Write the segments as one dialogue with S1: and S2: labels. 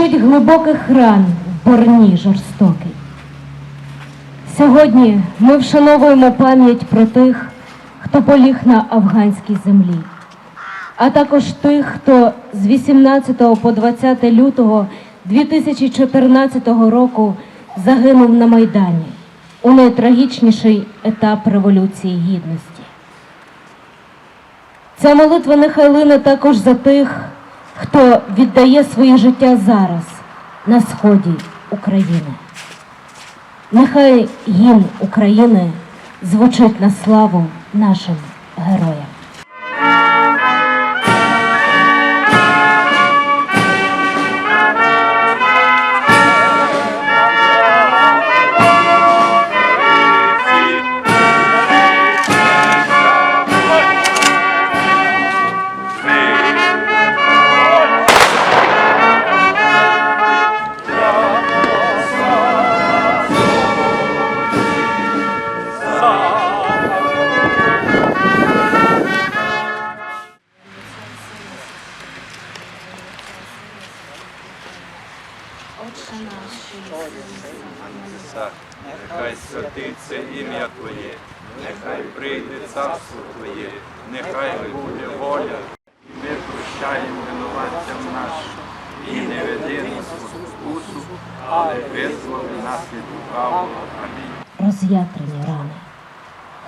S1: злічить глибоких ран в борні жорстокий. Сьогодні ми вшановуємо пам'ять про тих, хто поліг на афганській землі, а також тих, хто з 18 по 20 лютого 2014 року загинув на Майдані у найтрагічніший етап Революції Гідності. Ця молитва нехай лине також за тих, хто віддає своє життя зараз на сході України. Нехай гімн України звучить на славу нашим героям.
S2: Ми прощаємо винуватцям нашим, і не веди нас у спокусу, але визволи нас від лукавого. Амінь.
S1: Роз'ятрені рани,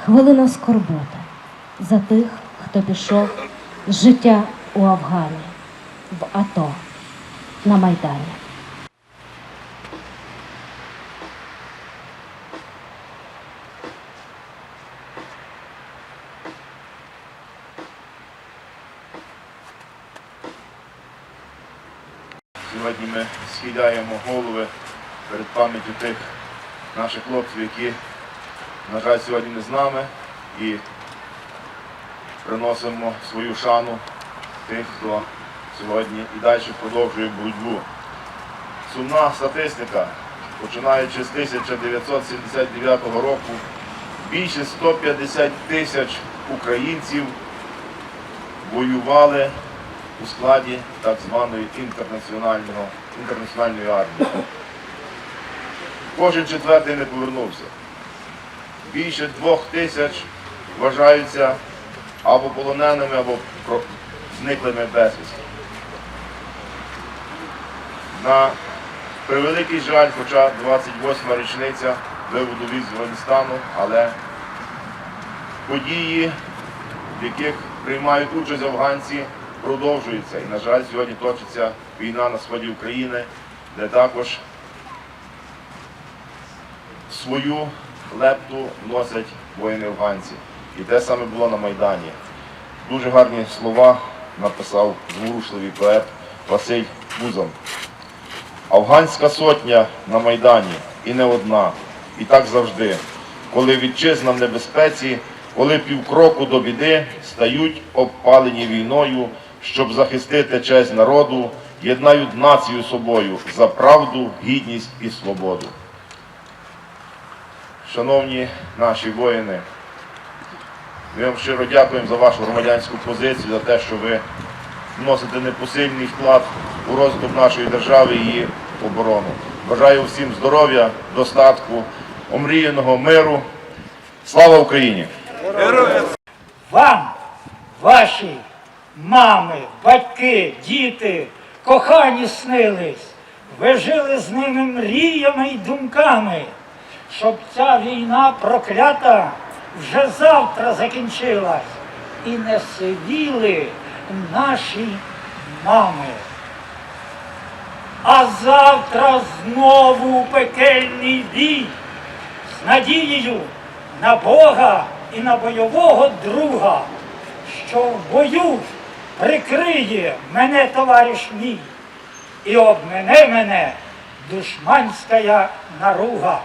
S1: хвилина скорботи за тих, хто пішов з життя у Афгані, в АТО, на Майдані.
S3: Сьогодні ми схиляємо голови перед пам'яттю тих наших хлопців, які, на жаль, сьогодні не з нами, і приносимо свою шану тих, хто сьогодні і далі продовжує боротьбу. Сумна статистика, починаючи з 1979 року, більше 150 тисяч українців воювали у складі так званої інтернаціональної армії. Кожен четвертий не повернувся. Більше двох тисяч вважаються або полоненими, або зниклими безвісти. На превеликий жаль, хоча 28-ма річниця виводу військ Афганістану, але події, в яких приймають участь афганці, продовжуються. І, на жаль, сьогодні точиться війна на сході України, де також свою лепту вносять воїни афганці. І те саме було на Майдані. Дуже гарні слова написав зворушливий поет Василь Бузан. Афганська сотня на Майдані і не одна, і так завжди. Коли вітчизна в небезпеці, коли півкроку до біди стають обпалені війною, щоб захистити честь народу, єднають націю собою за правду, гідність і свободу. Шановні наші воїни, ми вам щиро дякуємо за вашу громадянську позицію, за те, що ви вносите непосильний вклад у розвиток нашої держави і її оборону. Бажаю всім здоров'я, достатку, омріяного миру. Слава Україні!
S4: Вам, ваші мами, батьки, діти, кохані снились. Ви жили з ними мріями й думками, щоб ця війна проклята вже завтра закінчилась і не сивіли наші мами. А завтра знову пекельний бій з надією на Бога і на бойового друга, що в бою прикриє мене товариш мій, і обмене мене душманська наруга.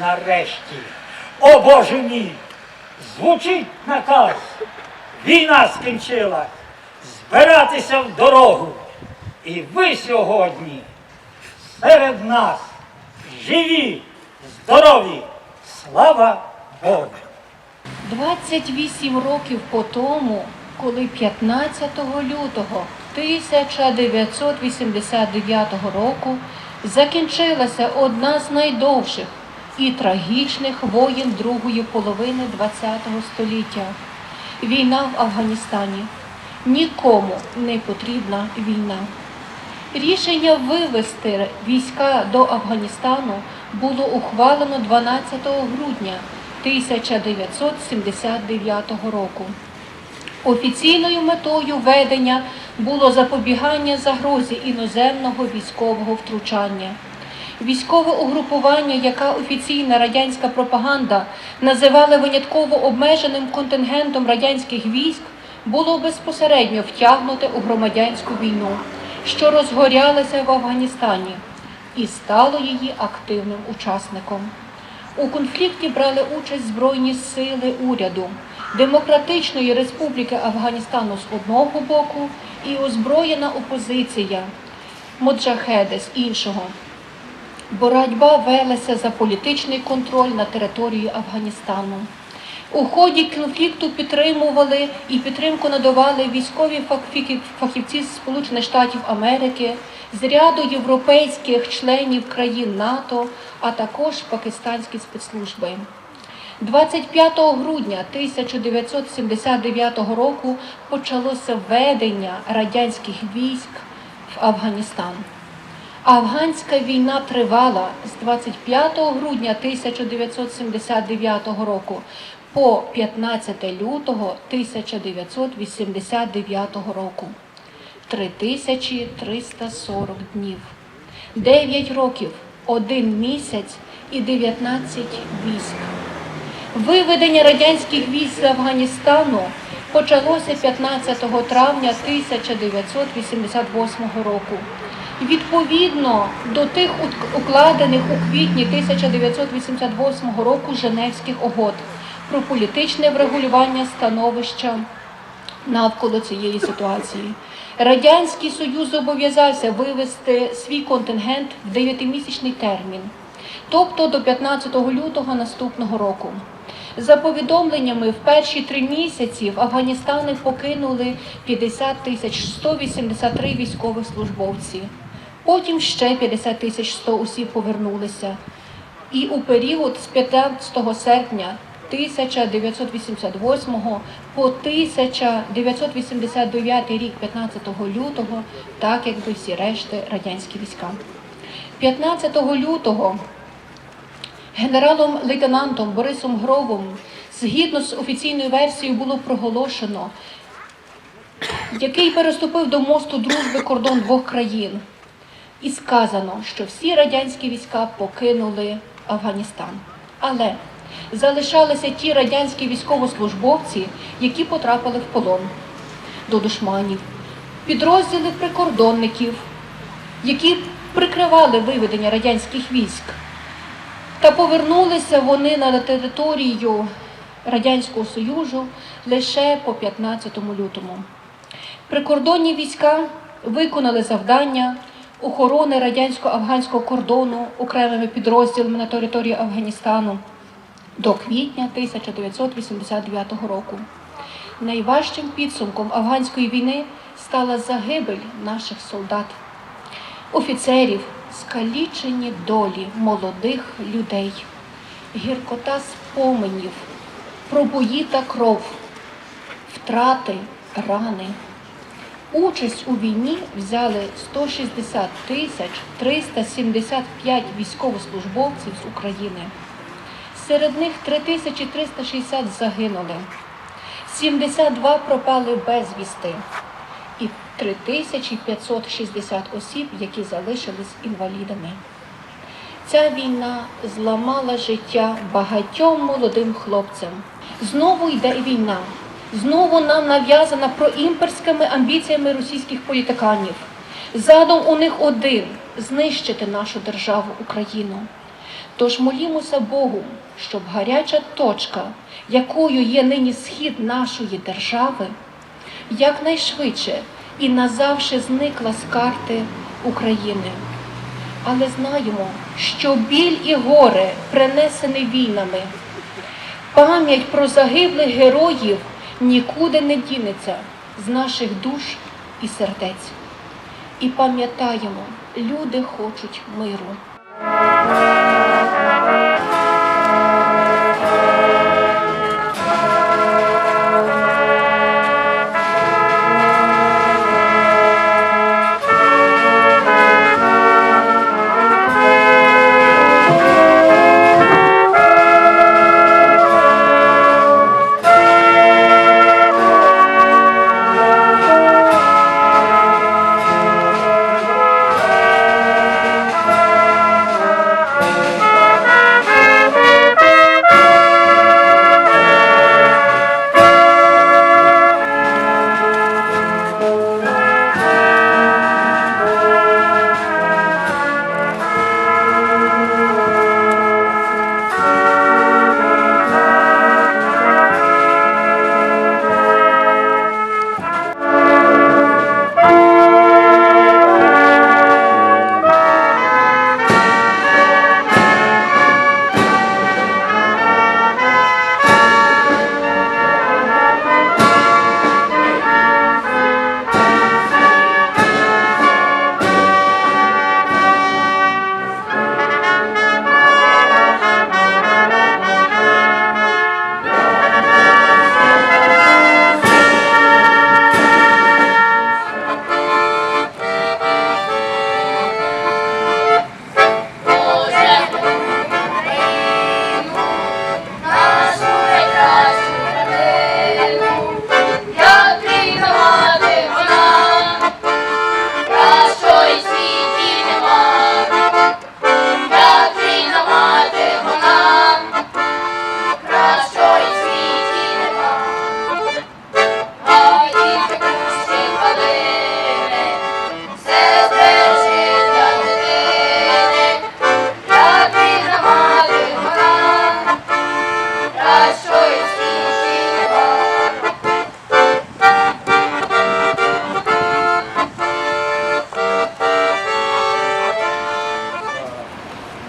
S4: Нарешті, о Боже мій, звучить наказ, війна скінчилась, збиратися в дорогу. І ви сьогодні серед нас живі, здорові, слава Богу!
S5: 28 років по тому, коли 15 лютого 1989 року закінчилася одна з найдовших і трагічних воєн другої половини ХХ століття війна в Афганістані. Нікому не потрібна війна. Рішення вивести війська до Афганістану було ухвалено 12 грудня 1979 року. Офіційною метою ведення було запобігання загрозі іноземного військового втручання. Військове угрупування, яка офіційна радянська пропаганда називала винятково обмеженим контингентом радянських військ, було безпосередньо втягнуте у громадянську війну, що розгорялася в Афганістані, і стало її активним учасником. У конфлікті брали участь Збройні сили уряду Демократичної Республіки Афганістану з одного боку і озброєна опозиція Моджахеди з іншого. Боротьба велася за політичний контроль на території Афганістану. У ході конфлікту підтримували і підтримку надавали військові фахівці з Сполучених Штатів Америки, з ряду європейських членів країн НАТО, а також пакистанські спецслужби. 25 грудня 1979 року почалося введення радянських військ в Афганістан. Афганська війна тривала з 25 грудня 1979 року по 15 лютого 1989 року. 3340 днів. 9 років, 1 місяць і 19 військ. Виведення радянських військ з Афганістану почалося 15 травня 1988 року. Відповідно до тих укладених у квітні 1988 року Женевських угод про політичне врегулювання становища навколо цієї ситуації. Радянський Союз зобов'язався вивести свій контингент в 9-місячний термін, тобто до 15 лютого наступного року. За повідомленнями, в перші три місяці в Афганістани покинули 50 тисяч 183 військових службовці. Потім ще 50 тисяч 100 осіб повернулися. І у період з 15 серпня 1988 по 1989 рік 15 лютого, так якби всі решти радянські війська. 15 лютого генералом-лейтенантом Борисом Гровом, згідно з офіційною версією, було проголошено, який переступив до мосту дружби кордон двох країн. І сказано, що всі радянські війська покинули Афганістан. Але залишалися ті радянські військовослужбовці, які потрапили в полон до душманів, підрозділи прикордонників, які прикривали виведення радянських військ. Та повернулися вони на територію Радянського Союзу лише по 15 лютому. Прикордонні війська виконали завдання охорони радянсько-афганського кордону окремими підрозділами на території Афганістану до квітня 1989 року. Найважчим підсумком афганської війни стала загибель наших солдат, офіцерів, скалічені долі молодих людей, гіркота споменів, про бої та кров, втрати, рани. Участь у війні взяли 160 тисяч 375 військовослужбовців з України. Серед них 3360 загинули, 72 пропали безвісти 3560 осіб, які залишились інвалідами. Ця війна зламала життя багатьом молодим хлопцям. Знову йде війна. Знову нам нав'язана проімперськими амбіціями російських політиканів. Задум у них один знищити нашу державу Україну. Тож молімося Богу, щоб гаряча точка, якою є нині схід нашої держави, якнайшвидше і назавше зникла з карти України. Але знаємо, що біль і горе принесені війнами. Пам'ять про загиблих героїв нікуди не дінеться з наших душ і сердець. І пам'ятаємо, люди хочуть миру.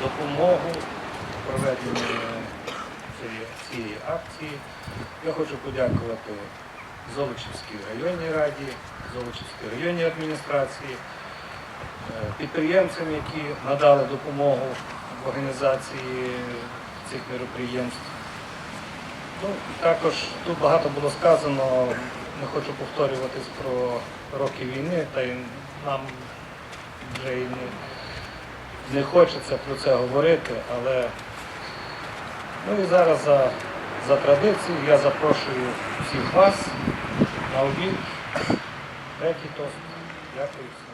S6: Допомогу цієї, цієї акції. Я хочу подякувати Золочівській районній раді, Золочівській районній адміністрації, е, підприємцям, які надали допомогу в організації цих мероприємств. Ну, також тут багато було сказано, не хочу повторюватись про роки війни, та й нам вже і не, не хочеться про це говорити, але ну і зараз за, за традицією я запрошую всіх вас на обід. Третій тост. Дякую.